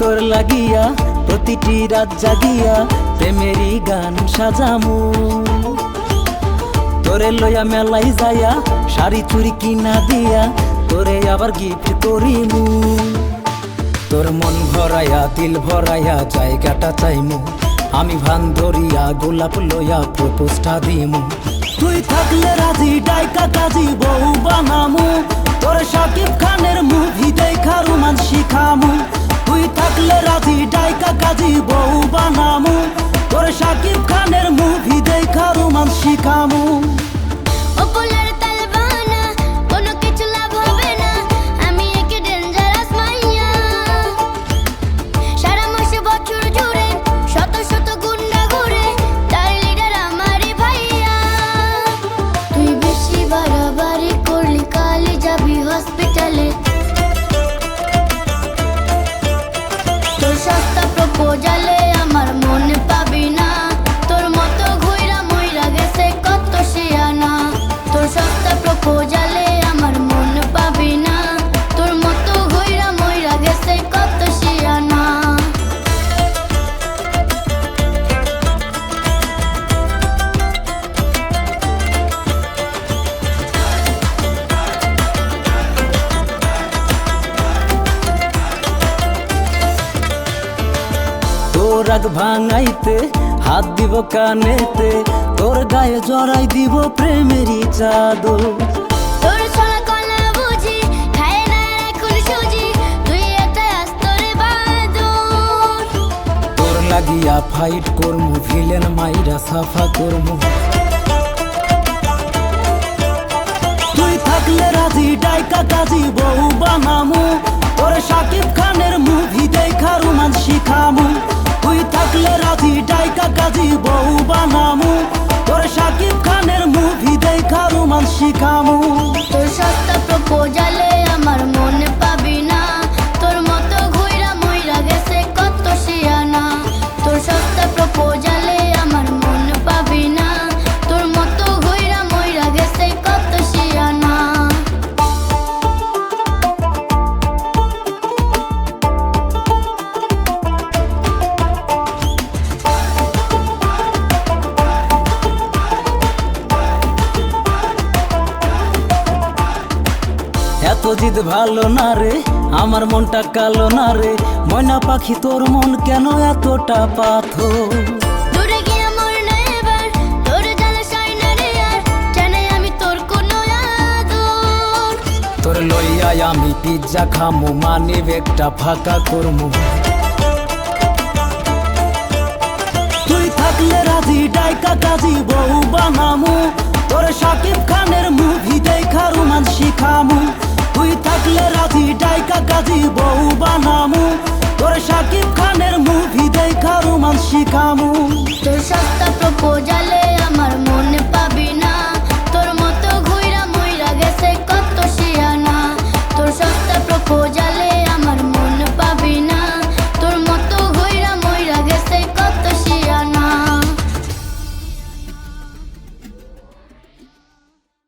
লাগিয়া, প্রতিটি রাত জাগিয়া প্রেমেরই গান সাজামু। তোরে লইয়া মেলাই যায়া শাড়ি চুরি কিনা দিয়া তোরে আবার গিফট করিমু। তোর মন ভরাইয়া, দিল ভরাইয়া, জায়গাটা চাইমু। আমি ভান ধরিয়া, গোলাপ লইয়া প্রপোজটা দিমু। তুই থাকলে রাজি, ডাইকা কাজী, বউ বানামু। তোর সাকিব খানের মুভি দেখা রোমান শিখামু। তুই থাকলে রাজি ডাইকা কাজী বউ বানামু। তোর সাকিব খানের মুভি দেখা রোমান শিখামু তোর আগ ভাঙাইতে হাত দিব কানেতে তোর গায়ে জড়াই দিব প্রেমেরই চাদর। লাগিয়া ফাইট করমু ভিলেন মাইরা সাফা করমু। তুই থাকলে রাজি ডাইকা কাজী বউ বানামু। তোর সাকিব কাজী বউ বানামু। তোর সাকিব খানের মুভি দেখা রোমান শিখামু। জিদ ভালো না রে আমার মনটা কালো না রে। ময়না পাখি তোর মন কেন এতটা পাথর? তোর আমি পিজ্জা খামু মানে একটা ফাঁকা করমু। তুই থাকলে রাজি ডাইকা কাজী বউ বানামু। তোর সাকিব খানের মুভি দেখা রোমান শিখামু। তুই থাকলে রাজি ডাইকা কাজী বউ বানামু। তোর সাকিব খানের মুভি দেখা রোমান শিখামু